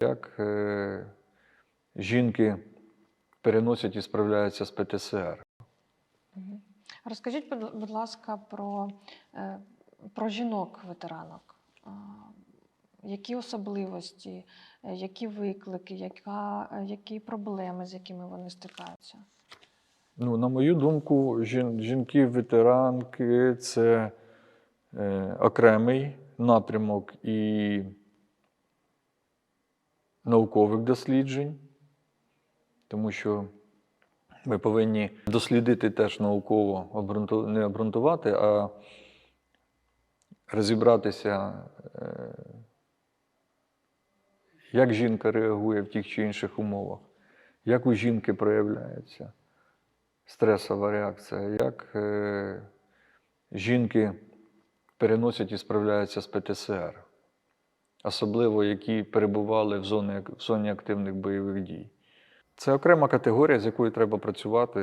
як е, жінки переносять і справляються з ПТСР. Розкажіть, будь- ласка, про, е, про жінок-ветеранок. Які особливості, які виклики, яка, які проблеми, з якими вони стикаються? Ну, на мою думку, жін- жінки-ветеранки це е, окремий напрямок і наукових досліджень, тому що ми повинні дослідити теж науково, не обґрунтувати, а розібратися, е, як жінка реагує в тих чи інших умовах, як у жінки проявляється стресова реакція, як е, жінки переносять і справляються з ПТСР, особливо які перебували в зоні, в зоні активних бойових дій. Це окрема категорія, з якою треба працювати.